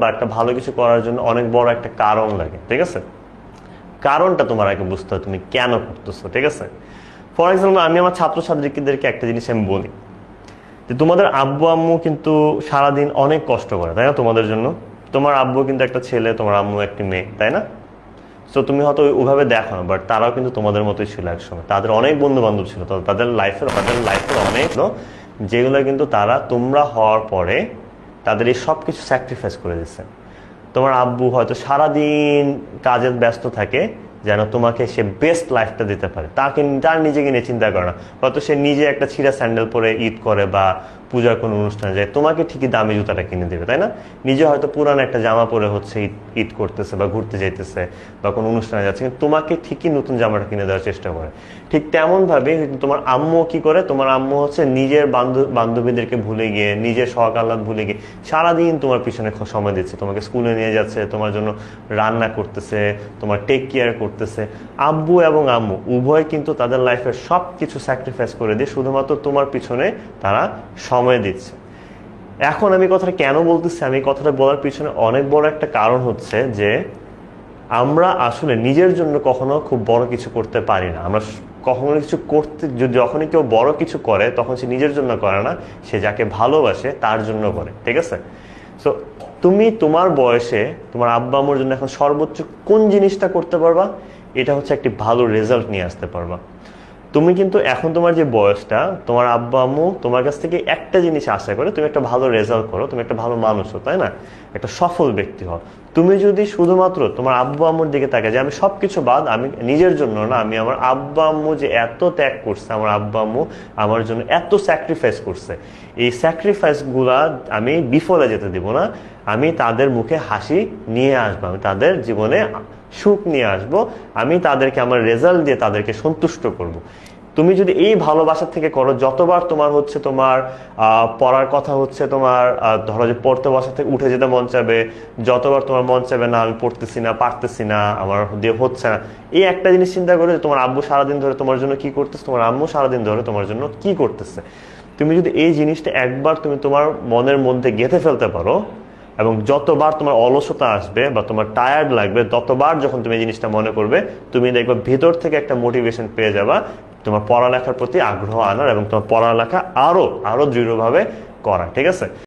বা একটা ভালো কিছু করার জন্য অনেক বড় একটা কারণ লাগে, ঠিক আছে? কারণটা তোমার আগে বুঝতে হবে, তুমি কেন করতেছো, ঠিক আছে? ফর এক্সাম্পল আমি আমার ছাত্রছাত্রীদেরকে একটা জিনিস আমি বলি, যে তোমাদের আব্বু আম্মু কিন্তু সারাদিন অনেক কষ্ট করে, তাই না? তোমাদের জন্য। তোমার আব্বু কিন্তু একটা ছেলে, তোমার আম্মু একটি মেয়ে, তাই না? সো তুমি হয়তো ওইভাবে দেখো না বাট তারাও কিন্তু তোমাদের মতোই ছিল একসময়। তাদের অনেক বন্ধু বান্ধব ছিল তাদের লাইফের তাদের লাইফের অনেক, যেগুলো কিন্তু তারা তোমরা হওয়ার পরে তাদের এই সব কিছু স্যাক্রিফাইস করে দিচ্ছে তোমার আব্বু হয়তো সারাদিন কাজে ব্যস্ত থাকে, যেন তোমাকে সে বেস্ট লাইফটা দিতে পারে। তাকে, তার নিজেকে নিয়ে চিন্তা করে না। হয়তো সে নিজে একটা ছিঁড়া স্যান্ডেল পরে ঈদ করে বা পূজার কোনো অনুষ্ঠানে যায়, তোমাকে ঠিকই দামি জুতাটা কিনে দেবে, তাই না? নিজে হয়তো পুরান একটা জামা পরে হচ্ছে ঈদ করতেছে বা ঘুরতে যাইতেছে বা কোনো অনুষ্ঠানে যাচ্ছে, কিন্তু তোমাকে ঠিকই নতুন জামাটা কিনে দেওয়ার চেষ্টা করে। ঠিক তেমনভাবে তোমার আম্মু কি করে? তোমার আম্মু হচ্ছে নিজের বান্ধব বান্ধবীদেরকে ভুলে গিয়ে, নিজের শখ আহ্লাদ ভুলে গিয়ে সারাদিন তোমার পিছনে সময় দিচ্ছে। তোমাকে স্কুলে নিয়ে যাচ্ছে, তোমার জন্য রান্না করতেছে, তোমার টেক কেয়ার করতেছে। আব্বু এবং আম্মু উভয় কিন্তু তাদের লাইফের সব কিছু স্যাক্রিফাইস করে দিয়ে শুধুমাত্র তোমার পিছনে তারা সময় দিচ্ছে। এখন আমি কথাটা কেন বলতেছি? আমি কথাটা বলার পিছনে অনেক বড় একটা কারণ হচ্ছে যে, আমরা আসলে নিজের জন্য কখনো খুব বড় কিছু করতে পারি না। আমরা কখনো কিছু করতে যখনই কেউ বড় কিছু করে, তখন সে নিজের জন্য করে না। সে যাকে ভালোবাসে, তার জন্য করে। ঠিক আছে? সো তুমি তোমার বয়সে, তোমার আব্বা আম্মুর জন্য এখন সর্বোচ্চ কোন জিনিসটা করতে পারবা? এটা হচ্ছে একটি ভালো রেজাল্ট নিয়ে আসতে পারবা। তুমি কিন্তু এখন তোমার যে বয়সটা, তোমার আব্বা আম্মু তোমার কাছ থেকে একটা জিনিস আশা করে তুমি একটা ভালো রেজাল্ট করো, তুমি একটা ভালো মানুষ হো তাই না? একটা সফল ব্যক্তি হও। তুমি যদি শুধুমাত্র তোমার আব্বু আম্মুর দিকে তাকে যে আমি সবকিছু বাদ, আমি নিজের জন্য না, আমি আমার আব্বা আম্মু যে এত ত্যাগ করছে, আমার আব্বা আম্মু আমার জন্য এত স্যাক্রিফাইস করছে এই স্যাক্রিফাইসগুলা আমি বিফলে যেতে দিব না, আমি তাদের মুখে হাসি নিয়ে আসব, আমি তাদের জীবনে সুখ নিয়ে আসব, আমি তাদেরকে, আমার রেজাল্ট দিয়ে তাদেরকে সন্তুষ্ট করব। তুমি যদি এই ভালোবাসা থেকে করো, যতবার তোমার হচ্ছে তোমার পড়ার কথা হচ্ছে তোমার ধরো যে পড়তে বসা থেকে উঠে যেতে মন চাবে যতবার তোমার মন চাবে না, আমি পড়তেছি না, পারতেছি না, আমার দিয়ে হচ্ছে না। এই একটা জিনিস চিন্তা করে যে তোমার আব্বু সারাদিন ধরে তোমার জন্য কি করতেছে, তোমার আম্মু সারাদিন ধরে তোমার জন্য কি করতেছে। তুমি যদি এই জিনিসটা একবার তুমি তোমার মনের মধ্যে গেঁথে ফেলতে পারো এবং যতবার তোমার অলসতা আসবে বা তোমার টায়ার্ড লাগবে, ততবার যখন তুমি এই জিনিসটা মনে করবে, তুমি দেখবে ভেতর থেকে একটা মোটিভেশন পেয়ে যাবা তোমার পড়ালেখার প্রতি আগ্রহ আনার এবং তোমার পড়ালেখা আরও আরও দৃঢ়ভাবে করা ঠিক আছে?